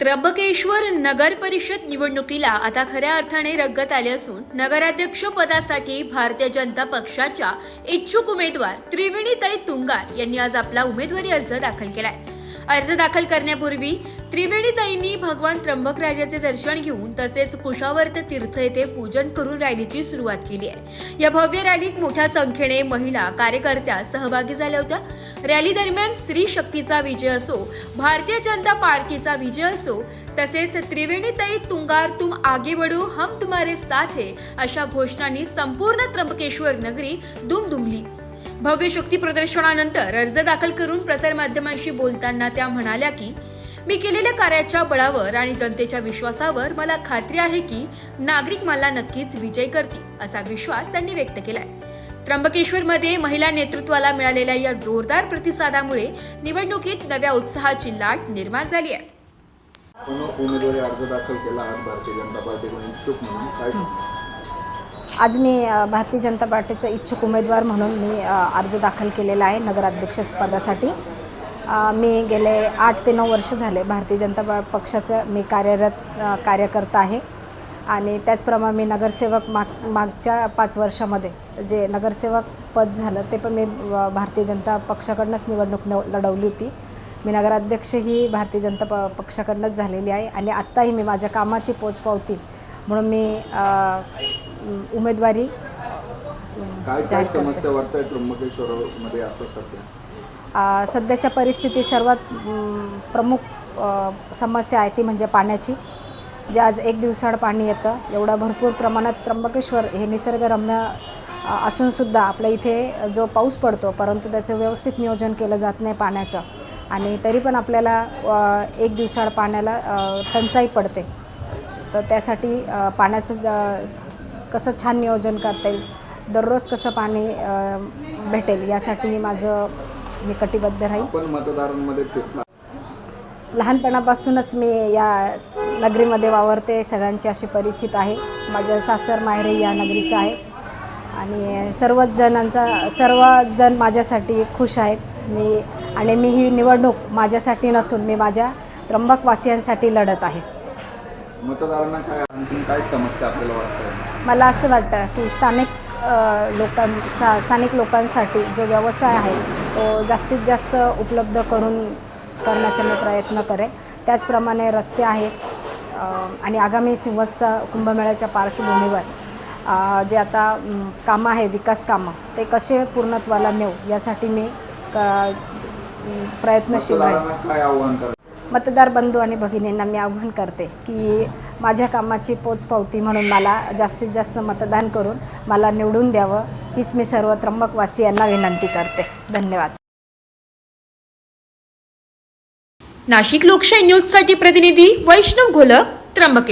त्र्यंबकेश्वर नगर परिषद निवडणुकीला आता खऱ्या अर्थाने रंगत आले असून नगराध्यक्ष पदासाठी भारतीय जनता पक्षाच्या इच्छुक उमेदवार त्रिवेणीताई तुंगार यांनी आज आपला उमेदवारी अर्ज दाखल केलाय. अर्ज दाखल करण्यापूर्वी त्रिवेणीताईंनी भगवान त्र्यंबकराजाचे दर्शन घेऊन तसेच कुशावर्त तीर्थ येथे पूजन करून रॅलीची सुरुवात केली आहे. या भव्य रॅलीत मोठ्या संख्येने महिला कार्यकर्त्या सहभागी झाल्या होत्या. रॅली दरम्यान स्त्री शक्तीचा विजय असो भारतीय जनता पार्टीचा विजय असो तसेच त्रिवेणीताई तुंगार तुम आगे बढू हम तुम्हारे साथ है अशा घोषणांनी संपूर्ण त्र्यंबकेश्वर नगरी दुमदुमली. भव्य शक्ती प्रदर्शनानंतर अर्ज दाखल करून प्रसारमाध्यमांशी बोलताना त्या म्हणाल्या की मी केलेल्या कार्याच्या बळावर आणि जनतेच्या विश्वासावर मला खात्री आहे की नागरिक मला नक्कीच विजय करतील असा विश्वास त्यांनी व्यक्त केलाय. त्र्यंबकेश्वरमध्ये महिला नेतृत्वाला मिळालेल्या या जोरदार प्रतिसादामुळे निवडणुकीत नव्या उत्साहाची लाट निर्माण झाली आहे. उमेदवारी अर्ज दाखल केला भारतीय जनता पार्टीकडून इच्छुक म्हणून. काय आज मी भारतीय जनता पार्टीचा इच्छुक उमेदवार म्हणून मी अर्ज दाखल केलेला आहे नगराध्यक्ष पदासाठी. मी गेले आठ ते नऊ वर्ष झाले भारतीय जनता पा- पक्षाचं मी कार्यरत कार्यकर्ता आहे. आणि त्याचप्रमाणे मी नगरसेवक माग मागच्या पाच वर्षामध्ये जे नगरसेवक पद झालं ते पण मी भारतीय जनता पक्षाकडनंच निवडणूक न लढवली होती. मी नगराध्यक्ष ही भारतीय जनता प पक्षाकडनंच झालेली आहे आणि आत्ताही मी माझ्या कामाची पोचपावती म्हणून मी उमेदवारी काय काय जाहीर करते. समस्या वाटत आहे त्र्यंबकेश्वरमध्ये आता सध्या? अ, सध्याच्या परिस्थितीत सर्वात प्रमुख समस्या आहे ती म्हणजे पाण्याची. जे आज एक दिवसाआड पाणी येतं एवढं भरपूर प्रमाणात त्र्यंबकेश्वर हे निसर्गरम्य असूनसुद्धा आपल्या इथे जो पाऊस पडतो परंतु त्याचं व्यवस्थित नियोजन केलं जात नाही पाण्याचं. आणि तरी पण आपल्याला एक दिवसाआड पाण्याला टंचाई पडते. तर त्यासाठी पाण्याचं ज कसं छान नियोजन करता येईल दररोज कसं पाणी भेटेल यासाठी माझं मी कटिबद्ध राहील. लहानपणापासूनच मी या नगरीमध्ये वावरते सगळ्यांची अशी परिचित आहे. माझं सासर माहेरही या नगरीचं आहे. आणि सर्वच जणांचा सर्वजण माझ्यासाठी खुश आहेत. मी आणि मी ही निवडणूक माझ्यासाठी नसून मी माझ्या त्र्यंबकवासियांसाठी लढत आहे. मतदारांना काय आणखी काय समस्या आपल्याला वाटतं मला असं वाटतं की स्थानिक अ, लोकां सा स्थानिक लोकांसाठी जो व्यवसाय आहे तो जास्तीत जास्त उपलब्ध करून करण्याचा मी प्रयत्न करेन. त्याचप्रमाणे रस्ते आहेत अ, आणि आगामी सिंहस्थ कुंभमेळ्याच्या पार्श्वभूमीवर अ, जे आता म, कामं आहे विकास कामं ते कसे पूर्णत्वाला नेऊ यासाठी मी क प्रयत्नशील आहे. मतदारांना काय आव्हान मतदार बंधू आणि भगिनींना मी आव्हान करते की माझ्या कामाची पोचपावती म्हणून मला जास्तीत जास्त मतदान करून मला निवडून द्यावं हीच मी सर्व त्र्यंबकवासियांना विनंती करते. धन्यवाद. नाशिक लोकशाही न्यूजसाठी प्रतिनिधी वैष्णव घोलक त्र्यंबके